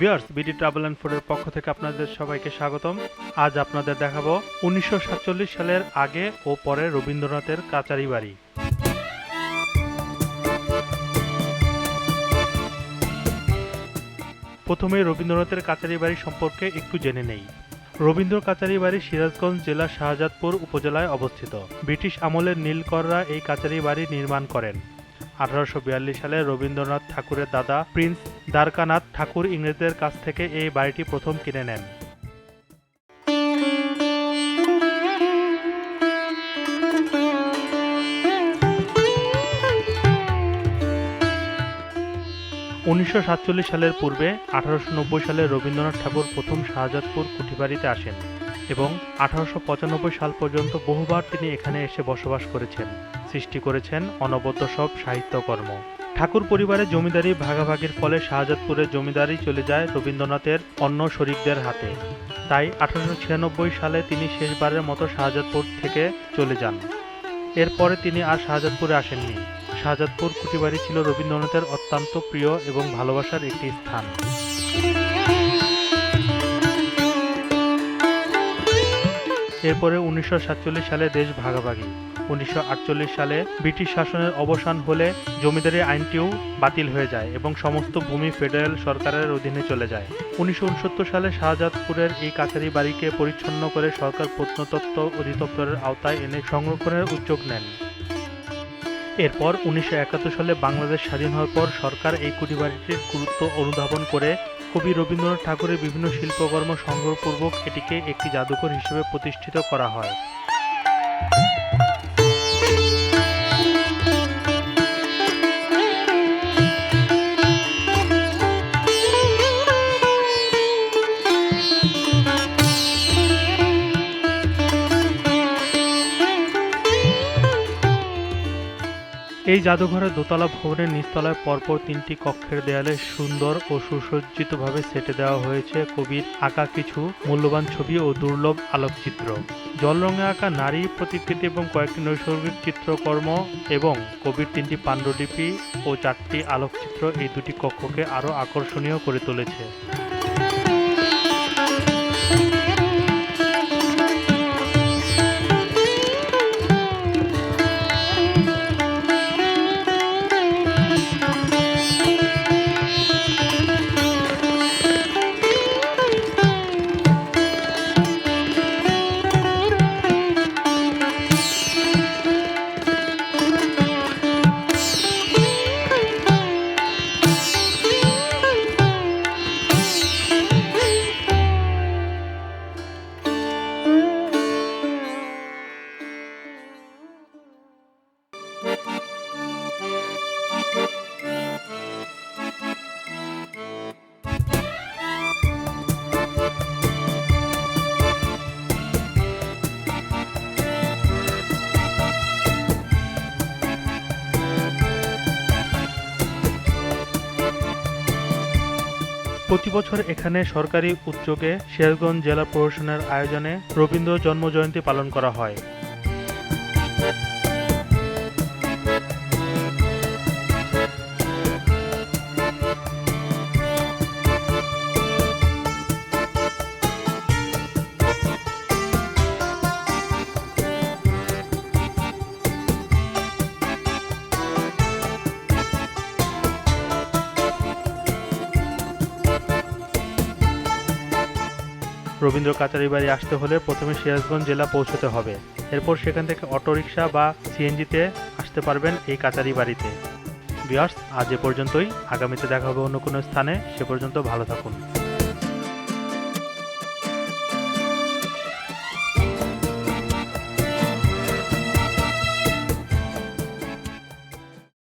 Viewers, BD travel and ফুডের পক্ষ থেকে আপনাদের সবাইকে স্বাগতম। আজ আপনাদের দেখাবো উনিশশো সাতচল্লিশ সালের আগে ও পরে রবীন্দ্রনাথের কাচারি বাড়ি। প্রথমে রবীন্দ্রনাথের কাচারি বাড়ি সম্পর্কে একটু জেনে নেই। রবীন্দ্র কাচারি বাড়ি সিরাজগঞ্জ জেলা শাহজাদপুর উপজেলায় অবস্থিত। ব্রিটিশ আমলের নীলকররা এই কাচারি বাড়ি নির্মাণ করেন। আঠারোশো বিয়াল্লিশ সালে রবীন্দ্রনাথ ঠাকুরের দাদা প্রিন্স দ্বারকানাথ ঠাকুর ইংরেজদের কাছ থেকে এই বাড়িটি প্রথম কিনে নেন। উনিশশো সাতচল্লিশ সালের পূর্বে আঠারোশো নব্বই সালে রবীন্দ্রনাথ ঠাকুর প্রথম শাহজাদপুর কুঠিবাড়িতে আসেন এবং আঠারোশো পঁচানব্বই সাল পর্যন্ত বহুবার তিনি এখানে এসে বসবাস করেছেন। সৃষ্টি করেছেন অনবদ্য সব সাহিত্যকর্ম। ঠাকুর পরিবারের জমিদারি ভাগাভাগির ফলে শাহজাদপুরের জমিদারি চলে যায় রবীন্দ্রনাথের অন্য শরিকদের হাতে। তাই আঠারোশো ছিয়ানব্বই সালে তিনি শেষবারের মতো শাহজাদপুর থেকে চলে যান। এরপরে তিনি আর শাহজাদপুরে আসেননি। শাহজাদপুর কুটিবাড়ি ছিল রবীন্দ্রনাথের অত্যন্ত প্রিয় এবং ভালোবাসার একটি স্থান। এরপরে উনিশশো সাতচল্লিশ সালে দেশ ভাগাভাগি। উনিশশো আটচল্লিশ সালে ব্রিটিশ শাসনের অবসান হলে জমিদারি আইনটিও বাতিল হয়ে যায় এবং সমস্ত ভূমি ফেডারেল সরকারের অধীনে চলে যায়। উনিশশো উনসত্তর সালে শাহজাদপুরের এই কাছারি বাড়িকে পরিচ্ছন্ন করে সরকার প্রত্নতত্ত্ব অধিদপ্তরের আওতায় এনে সংরক্ষণের উদ্যোগ নেন। এরপর উনিশশো একাত্তর সালে বাংলাদেশ স্বাধীন হওয়ার পর সরকার এই কুটি কুটিবাড়িটির গুরুত্ব অনুধাবন করে কবি রবীন্দ্রনাথ ঠাকুরের বিভিন্ন শিল্পকর্ম সংগ্রহপূর্বক এটিকে একটি জাদুঘর হিসেবে প্রতিষ্ঠিত করা হয়। এই জাদুঘরের দোতলা ভবনের নিচতলায় পরপর তিনটি কক্ষের দেয়ালে সুন্দর ও সুসজ্জিতভাবে সেটে দেওয়া হয়েছে কবির আঁকা কিছু মূল্যবান ছবি ও দুর্লভ আলোকচিত্র। জল রঙে আঁকা নারী, প্রতিকৃতি এবং কয়েকটি নৈসর্গিক চিত্রকর্ম এবং কবির তিনটি পাণ্ডুলিপি ও চারটি আলোকচিত্র এই দুটি কক্ষকে আরও আকর্ষণীয় করে তুলেছে। প্রতি বছর এখানে সরকারি উদ্যোগে শেরগঞ্জ জেলা প্রশাসনের আয়োজনে রবীন্দ্র জন্মজয়ন্তী পালন করা হয়। রবীন্দ্র কাচারি বাড়ি আসতে হলে প্রথমে সিরাজগঞ্জ জেলা পৌঁছতে হবে। এরপর সেখান থেকে অটোরিকশা বা সিএনজিতে আসতে পারবেন এই কাচারি বাড়িতে। বিয়ার্স আজ এ পর্যন্তই। আগামীতে দেখা হবে অন্য কোনো স্থানে। সে পর্যন্ত ভালো থাকুন।